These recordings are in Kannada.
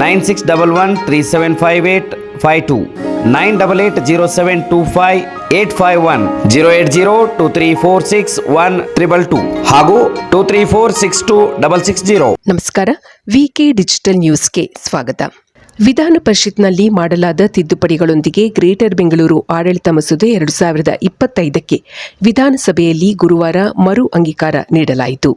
Nine six double one three seven five eight five two, nine double eight zero seven two five eight five one, zero eight zero two three four six one triple two ಹಾಗೂ two three four six two double six zero. ನಮಸ್ಕಾರ, ವಿಕೆ ಡಿಜಿಟಲ್ ನ್ಯೂಸ್ಗೆ ಸ್ವಾಗತ. ವಿಧಾನ ಪರಿಷತ್ನಲ್ಲಿ ಮಾಡಲಾದ ತಿದ್ದುಪಡಿಗಳೊಂದಿಗೆ ಗ್ರೇಟರ್ ಬೆಂಗಳೂರು ಆಡಳಿತ ಮಸೂದೆ ಎರಡು ಸಾವಿರದ ಇಪ್ಪತ್ತೈದಕ್ಕೆ ವಿಧಾನಸಭೆಯಲ್ಲಿ ಗುರುವಾರ ಮರು ಅಂಗೀಕಾರ ನೀಡಲಾಯಿತು.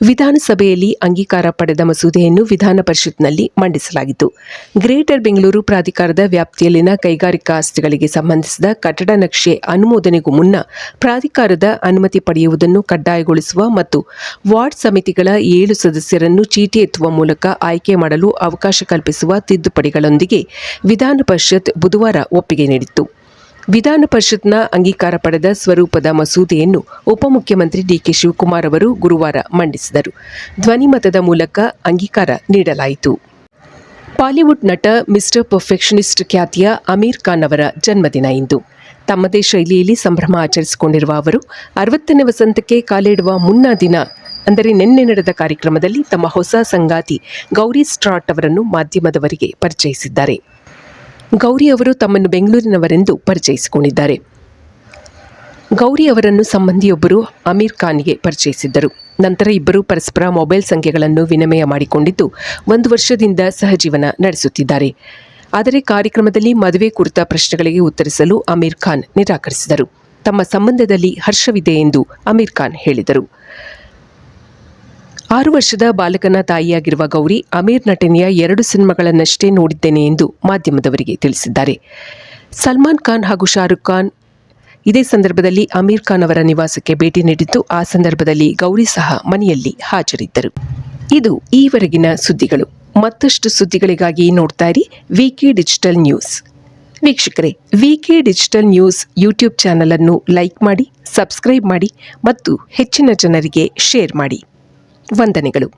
ವಿಧಾನಸಭೆಯಲ್ಲಿ ಅಂಗೀಕಾರ ಪಡೆದ ಮಸೂದೆಯನ್ನು ವಿಧಾನ ಪರಿಷತ್ನಲ್ಲಿ ಮಂಡಿಸಲಾಗಿತ್ತು. ಗ್ರೇಟರ್ ಬೆಂಗಳೂರು ಪ್ರಾಧಿಕಾರದ ವ್ಯಾಪ್ತಿಯಲ್ಲಿನ ಕೈಗಾರಿಕಾ ಆಸ್ತಿಗಳಿಗೆ ಸಂಬಂಧಿಸಿದ ಕಟ್ಟಡ ನಕ್ಷೆ ಅನುಮೋದನೆಗೂ ಮುನ್ನ ಪ್ರಾಧಿಕಾರದ ಅನುಮತಿ ಪಡೆಯುವುದನ್ನು ಕಡ್ಡಾಯಗೊಳಿಸುವ ಮತ್ತು ವಾರ್ಡ್ ಸಮಿತಿಗಳ ಏಳು ಸದಸ್ಯರನ್ನು ಚೀಟಿ ಎತ್ತುವ ಮೂಲಕ ಆಯ್ಕೆ ಮಾಡಲು ಅವಕಾಶ ಕಲ್ಪಿಸುವ ತಿದ್ದುಪಡಿಗಳೊಂದಿಗೆ ವಿಧಾನ ಪರಿಷತ್ ಬುಧವಾರ ಒಪ್ಪಿಗೆ ನೀಡಿತ್ತು. ವಿಧಾನ ಪರಿಷತ್ನ ಅಂಗೀಕಾರ ಪಡೆದ ಸ್ವರೂಪದ ಮಸೂದೆಯನ್ನು ಉಪಮುಖ್ಯಮಂತ್ರಿ ಡಿಕೆ ಶಿವಕುಮಾರ್ ಅವರು ಗುರುವಾರ ಮಂಡಿಸಿದರು. ಧ್ವನಿಮತದ ಮೂಲಕ ಅಂಗೀಕಾರ ನೀಡಲಾಯಿತು. ಬಾಲಿವುಡ್ ನಟ ಮಿಸ್ಟರ್ ಪರ್ಫೆಕ್ಷನಿಸ್ಟ್ ಖ್ಯಾತಿಯ ಅಮೀರ್ ಖಾನ್ ಅವರ ಜನ್ಮದಿನ ಇಂದು. ತಮ್ಮದೇ ಶೈಲಿಯಲ್ಲಿ ಸಂಭ್ರಮ ಆಚರಿಸಿಕೊಂಡಿರುವ ಅವರು, ಅರವತ್ತನೇ ವಸಂತಕ್ಕೆ ಕಾಲಿಡುವ ಮುನ್ನಾ ದಿನ, ಅಂದರೆ ನಿನ್ನೆ ನಡೆದ ಕಾರ್ಯಕ್ರಮದಲ್ಲಿ ತಮ್ಮ ಹೊಸ ಸಂಗಾತಿ ಗೌರಿ ಸ್ಟ್ರಾಟ್ ಅವರನ್ನು ಮಾಧ್ಯಮದವರಿಗೆ ಪರಿಚಯಿಸಿದ್ದಾರೆ. ಗೌರಿ ಅವರು ತಮ್ಮನ್ನು ಬೆಂಗಳೂರಿನವರೆಂದು ಪರಿಚಯಿಸಿಕೊಂಡಿದ್ದಾರೆ. ಗೌರಿ ಅವರನ್ನು ಸಂಬಂಧಿಯೊಬ್ಬರು ಅಮೀರ್ ಖಾನ್ಗೆ ಪರಿಚಯಿಸಿದ್ದರು. ನಂತರ ಇಬ್ಬರು ಪರಸ್ಪರ ಮೊಬೈಲ್ ಸಂಖ್ಯೆಗಳನ್ನು ವಿನಿಮಯ ಮಾಡಿಕೊಂಡಿದ್ದು, ಒಂದು ವರ್ಷದಿಂದ ಸಹಜೀವನ ನಡೆಸುತ್ತಿದ್ದಾರೆ. ಆದರೆ ಕಾರ್ಯಕ್ರಮದಲ್ಲಿ ಮದುವೆ ಕುರಿತ ಪ್ರಶ್ನೆಗಳಿಗೆ ಉತ್ತರಿಸಲು ಅಮೀರ್ ಖಾನ್ ನಿರಾಕರಿಸಿದರು. ತಮ್ಮ ಸಂಬಂಧದಲ್ಲಿ ಹರ್ಷವಿದೆ ಎಂದು ಅಮೀರ್ ಖಾನ್ ಹೇಳಿದರು. ಆರು ವರ್ಷದ ಬಾಲಕನ ತಾಯಿಯಾಗಿರುವ ಗೌರಿ ಅಮೀರ್ ನಟನೆಯ ಎರಡು ಸಿನಿಮಾಗಳನ್ನಷ್ಟೇ ನೋಡಿದ್ದೇನೆ ಎಂದು ಮಾಧ್ಯಮದವರಿಗೆ ತಿಳಿಸಿದ್ದಾರೆ. ಸಲ್ಮಾನ್ ಖಾನ್ ಹಾಗೂ ಶಾರುಖ್ ಖಾನ್ ಇದೇ ಸಂದರ್ಭದಲ್ಲಿ ಅಮೀರ್ ಖಾನ್ ಅವರ ನಿವಾಸಕ್ಕೆ ಭೇಟಿ ನೀಡಿದ್ದು, ಆ ಸಂದರ್ಭದಲ್ಲಿ ಗೌರಿ ಸಹ ಮನೆಯಲ್ಲಿ ಹಾಜರಿದ್ದರು. ಇದು ಈವರೆಗಿನ ಸುದ್ದಿಗಳು. ಮತ್ತಷ್ಟು ಸುದ್ದಿಗಳಿಗಾಗಿ ನೋಡ್ತಾ ಇರಿ ವಿಕೆ ಡಿಜಿಟಲ್ ನ್ಯೂಸ್ ವೀಕ್ಷಕರೇ VK digital news YouTube channel ಅನ್ನು ಲೈಕ್ ಮಾಡಿ, ಸಬ್ಸ್ಕ್ರೈಬ್ ಮಾಡಿ ಮತ್ತು ಹೆಚ್ಚಿನ ಜನರಿಗೆ ಶೇರ್ ಮಾಡಿ. ವಂದನೆಗಳು.